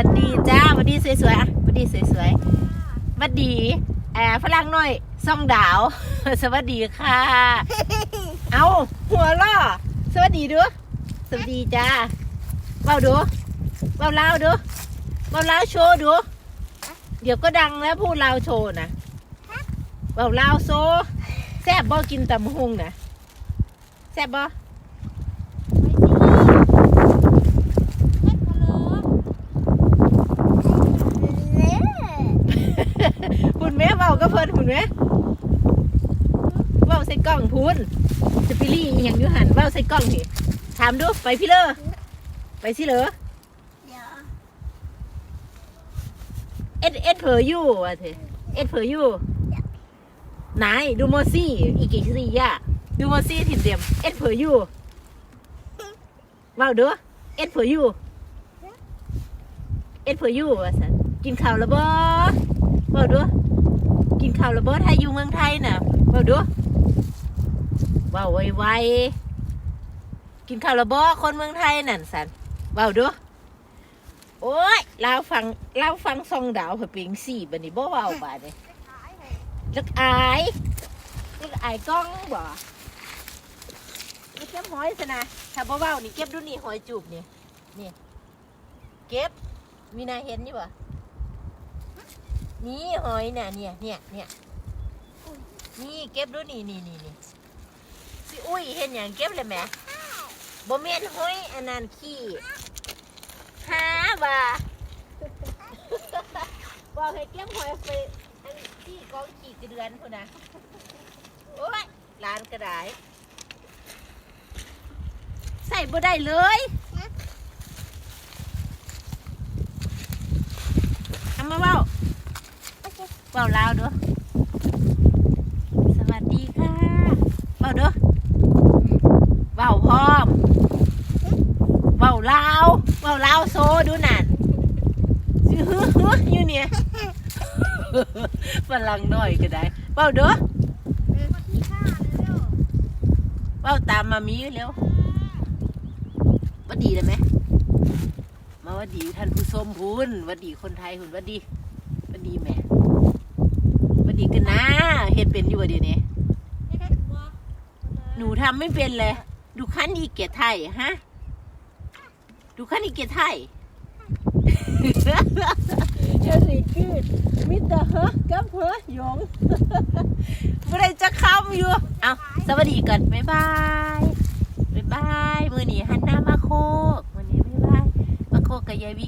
วัสดีจ้าวัสดีสวยๆอะวัสดีสวยๆวัสดีแอบฝรั่งหน่อยซ่องดาว สวัสดีค่ะ เอาหัวล่อสวัสดีดูสวัสดีจ้าเบาดูเบาเล่าวดูเบาเล่าโชว์ดู เดี๋ยวก็ดังแล้วพูดเล่าโชว์นะเบาเล่าวโซแซ่บบ่กินตำหุงนะแซ่บบ่ คุณแม่เบาก็เพิ่นคุณแม่เบาใส่กล้องพูนสปิรี่อหย่างอยูหันเบาใส่กล้องนี่ถามดูไปพี่เลอไปสิเหรอเอ็ดเอ็ดเพออยู่อะเธอเอ็ดเพออยู่ไหนดูโมซี่อีกกี่สี่ย่ะดูโมซี่ถิ่นเดียมเอ็ดเพออยู่เบาเด้อเอ็ดเพออยู่เอ็ดเพออยู่อะสันกินข้าวแล้วบ่ เบาเด้อกินข้าวแล้วบ่ไทยอยู่เมืองไทยน่ะเบาเด้อเบาไวๆกินข้าวแล้วบ่คนเมืองไทยนั่นสันเบาเด้อโอ้ยเราฟังเราฟังซองดาวเผื่อปิงสี่บันนี้บ่เบาบาดเลยลึกอายลึกอายกล้องบ่ไม่เก็บหอยสนะถ้าบ่เบานี่เก็บดูนี่หอยจูบนี่นี่เก็บมีนาเห็นนี่บ่ นี่หอยน่ะเนี่ยเนี่ยเนี่ยนี่เก็บดูนี่นี่นี่นี่สิอุ้ยเห็นอย่างเก็บเลยแหมบ่แม่นหอยอันนั้นขี้หาบ่าบอกให้เก็บหอยไปอันที่กองขี้กระเดือนพุ่นนะโอ้ยร้านกระไดใส่บ่ได้เลยทำมาเบ้า เบาลาวเด้อสวัสดีค่ะเบาเด้อเบาพร้อมเบาลาวเบาลาวโซดูนั่นสิฮึฮึอยู่เนี่ยฝรั่งน้อยก็ได้เบาเด้อเบาตามมามีเร็ววัดดีเลยไหมมาวัดดีท่านผู้ชมพุนวัดดีคนไทยหุ่นวัดดีวัดดีแหม่ ดีกันนะเฮ็ดเป็นอยู่บ่เดี๋ยวนี้หนูทำไม่เป็นเลย ดูขั้นอีเกียรติไทยฮะดูขั้นอีเกียรติไทยเจ้าสิคือมิตรฮะกับเฮะยงเมื่อไรจะคำอยู่ เอาสวัสดีก่อนบ๊ายบายบ๊ายบายมือนี้หันหน้ามาโคกมือนี้บ๊ายบายมาโคกกับยายวิ